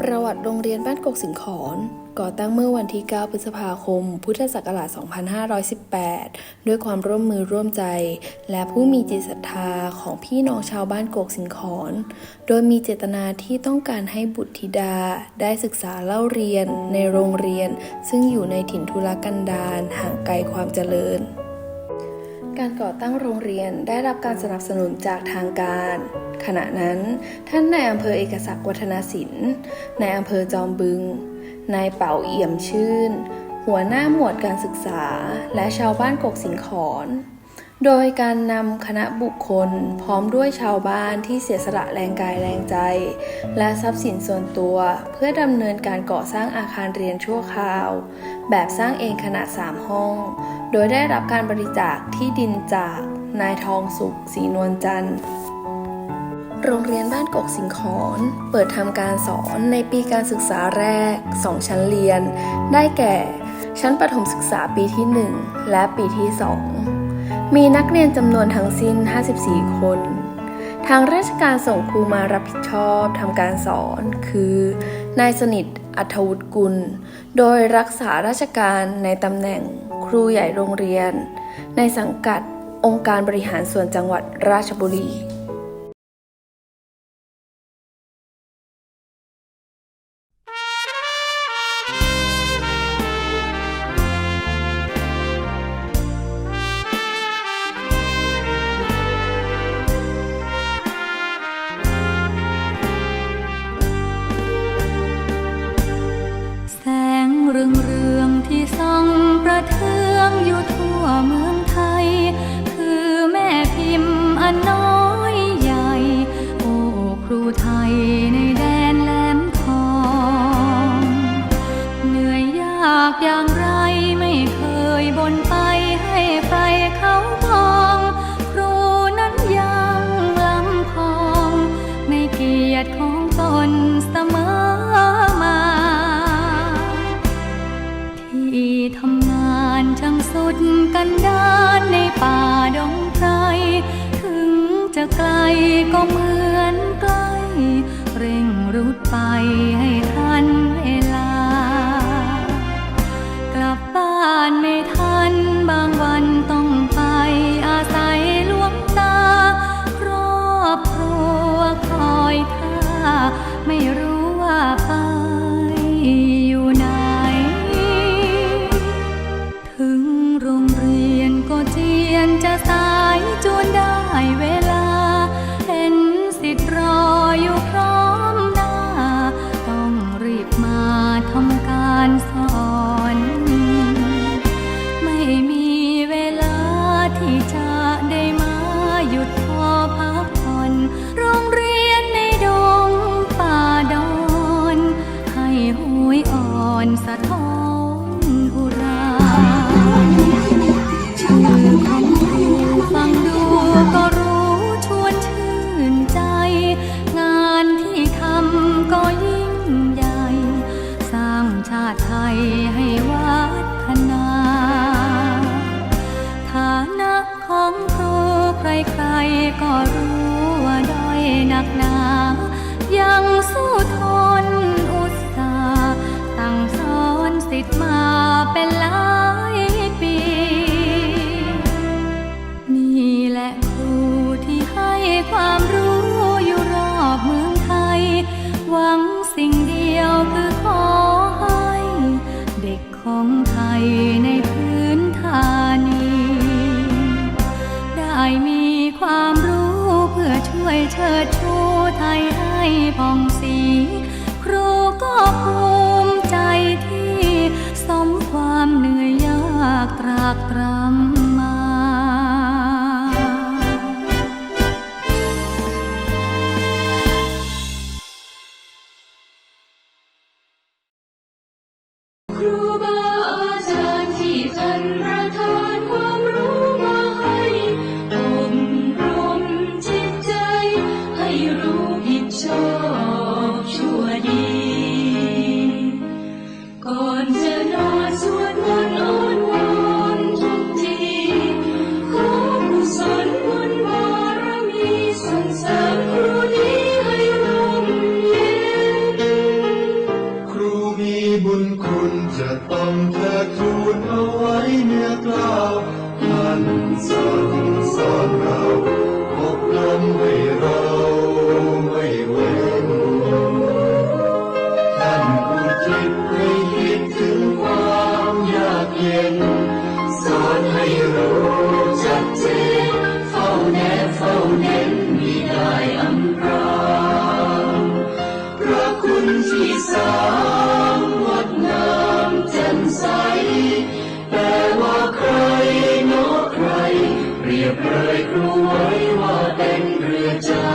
ประวัติโรงเรียนบ้านกกสิงขอนก่อตั้งเมื่อวันที่ 9 พฤษภาคม พุทธศักราช 2518 ด้วยความร่วมมือร่วมใจ และผู้มีจิตศรัทธาของพี่น้องชาวบ้านกกสิงขอน โดยมีเจตนาที่ต้องการให้บุตรธิดาได้ศึกษาเล่าเรียนในโรงเรียน ซึ่งอยู่ในถิ่นทุรกันดารห่างไกลความเจริญ การก่อตั้งโรงเรียนได้รับการสนับสนุนจากทางการ ขณะนั้นท่านนายอำเภอเอกศักดิ์วัฒนศิลป์นายอำเภอจอมบึง นายเป่าเอี่ยมชื่น หัวหน้าหมวดการศึกษา และชาวบ้านกกสิงขอน โดยการนำคณะบุคคลพร้อมด้วยชาวบ้านที่เสียสละแรงกายแรงใจ และทรัพย์สินส่วนตัว เพื่อดำเนินการก่อสร้างอาคารเรียนชั่วคราว แบบสร้างเองขนาด 3 ห้อง โดยได้รับการบริจาคที่ดินจากนายทองสุขศรีนวลจันทร์โรงเรียนบ้านกกสิงขอนเปิดทำการสอนในปีการศึกษาแรก 2 ชั้นเรียน ได้แก่ ชั้นประถมศึกษาปีที่ 1 และปีที่ 2 มีนักเรียนจำนวนทั้งสิ้น 54 คน ทางราชการส่งครูมารับผิดชอบทำการสอน คือ นายสนิท อัธวุฒิกุล โดยรักษาราชการในตำแหน่งครูใหญ่โรงเรียน ในสังกัดองค์การบริหารส่วนจังหวัดราชบุรี ไรไม่เคยบนไปให้ใครเขามอง ครูนั้นยังลำพองในเกียรติของตนเสมอมา ที่ทำงานช่างสุดกันดานในป่าดงไพรถึงจะไกลก็เหมือนใกล้ เร่งรุดไปให้ทัน ทำการสอน ไม่มีเวลาที่จะได้มาหยุดพอพักผ่อน โรงเรียนในดงป่าดอน ให้หวยอ่อนสะท้อน ของไทยใน ให้รู้ผิดชอบามงดงามแจ่มใส แต่ว่าใครเนใคร เรียบเลยครูไว้ว่าเป็นเรือจ้า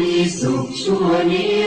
มีสุขชั่วนี้